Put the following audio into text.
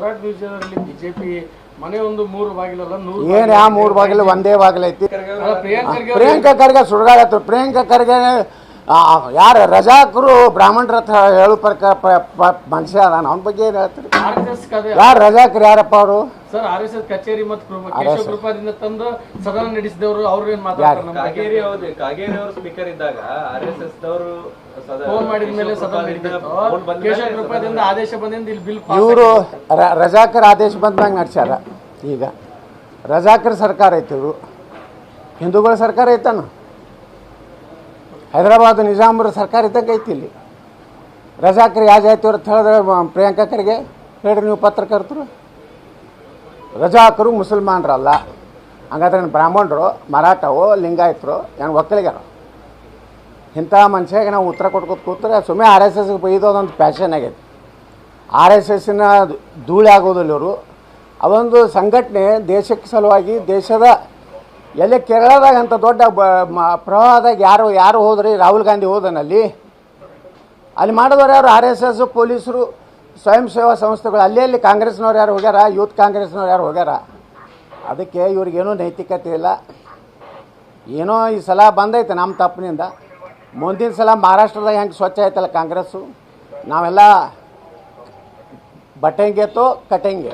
ಹೋರಾಟ ವಿಜಯದಲ್ಲಿ ಬಿಜೆಪಿ ಮನೆ ಒಂದು ಮೂರು ಬಾಗಿಲಲ್ಲ ನೂರು ಏನು ಯಾವ ಮೂರು ಬಾಗಿಲು? ಒಂದೇ ಬಾಗಿಲು ಐತಿ. ಪ್ರಿಯಾಂಕ್ ಖರ್ಗೆ ಅವ್ರು ಪ್ರಿಯಾಂಕಾ ಖರ್ಗೆ ಯಾರು? ರಜಾಕರು ಬ್ರಾಹ್ಮಣರ ಹತ್ರ ಹೇಳು ಪ್ರಕಾರ ಮನುಷ್ಯ ಅದಾನ. ಅವನ ಬಗ್ಗೆ ಏನು ಹೇಳ್ತಾರೆ? ಯಾರು ರಜಾಕರು ಯಾರಪ್ಪ ಅವರು? ಸರ್ ಆರ್ ಎಸ್ ಎಸ್ ಕಚೇರಿ ಮತ್ತು ಕೇಶವ ಕೃಪಾದಿಂದ ತಂದು ಸದನ ನಡೆಸಿದವರು ಅವ್ರು ಏನ್ ಮಾತಾಡ್ತಾರೆ ಕಾಗೇರಿ ಅವರು ಸ್ಪೀಕರ್ ಇದ್ದಾಗ ಆರ್ ಎಸ್ ಎಸ್ ದವರು ಫೋನ್ ಮಾಡಿದ ಮೇಲೆ ಕೇಶವ ಕೃಪಾದಿಂದ ಆದೇಶ ಬಂದಿಂದ ಇಲ್ಲಿ ಬಿಲ್ ಇವರು ರಜಾಕರ್ ಆದೇಶ ಬಂದಂಗೆ ನಡ್ಸ್ಯಾರ ಈಗ. ರಜಾಕರ್ ಸರ್ಕಾರ ಐತಿ ಇವರು. ಹಿಂದೂಗಳ ಸರ್ಕಾರ ಐತಾನು? ಹೈದರಾಬಾದ್ ನಿಜಾಮರ ಸರ್ಕಾರ ಇದ್ದಂಗೆ ಐತಿ ಇಲ್ಲಿ. ರಜಾಕರ್ ಯಾವ ಆಯ್ತು ಅಂತ ಹೇಳಿದ್ರೆ ಪ್ರಿಯಾಂಕಾ ಖರ್ಗೆ ಹೇಳ್ರಿ ನೀವು ಪತ್ರಕರ್ತರು. ರಜಾಕರು ಮುಸಲ್ಮಾನರಲ್ಲ. ಹಂಗಾದ್ರೆ ಬ್ರಾಹ್ಮಣರು ಮರಾಠವು ಲಿಂಗಾಯತರು ಏನು ಒಕ್ಕಲಿಗರ? ಇಂಥ ಮನುಷ್ಯಾಗೆ ನಾವು ಉತ್ತರ ಕೊಟ್ಕೊತ ಕೂತ್ರೆ ಸುಮ್ಮನೆ ಆರ್ ಎಸ್ ಎಸ್ಗೆ ಬೈದೋದೊಂದು ಪ್ಯಾಷನ್ ಆಗೈತೆ. ಆರ್ ಎಸ್ ಎಸ್ಸಿನ ಧೂಳಿ ಆಗೋದಿಲ್ಲ ಇವರು. ಅದೊಂದು ಸಂಘಟನೆ ದೇಶಕ್ಕೆ ಸಲುವಾಗಿ ದೇಶದ, ಎಲ್ಲ ಕೇರಳದಾಗ ಅಂತ ದೊಡ್ಡ ಬ, ಮ- ಪ್ರವಾಹದಾಗ ಯಾರು ಯಾರು ಹೋದ್ರಿ? ರಾಹುಲ್ ಗಾಂಧಿ ಹೋದನಲ್ಲಿ. ಅಲ್ಲಿ ಮಾಡಿದವ್ರು ಯಾರು? ಆರ್ ಎಸ್ ಎಸ್ ಪೊಲೀಸರು, ಸ್ವಯಂ ಸೇವಾ ಸಂಸ್ಥೆಗಳು. ಅಲ್ಲಿ ಅಲ್ಲಿ ಕಾಂಗ್ರೆಸ್ನವ್ರು ಯಾರು ಹೋಗ್ಯಾರ? ಯೂತ್ ಕಾಂಗ್ರೆಸ್ನವ್ರು ಯಾರು ಹೋಗ್ಯಾರ? ಅದಕ್ಕೆ ಇವ್ರಿಗೇನೂ ನೈತಿಕತೆ ಇಲ್ಲ. ಏನೋ ಈ ಸಲ ಬಂದೈತೆ ನಮ್ಮ ತಪ್ಪಿನಿಂದ. ಮುಂದಿನ ಸಲ ಮಹಾರಾಷ್ಟ್ರದಾಗ ಹೆಂಗೆ ಸ್ವಚ್ಛ ಆಯ್ತಲ್ಲ ಕಾಂಗ್ರೆಸ್ಸು? ನಾವೆಲ್ಲ ಬಟ್ಟೆಂಗೆತ್ತೋ ಕಟ್ಟೆಂಗೆ.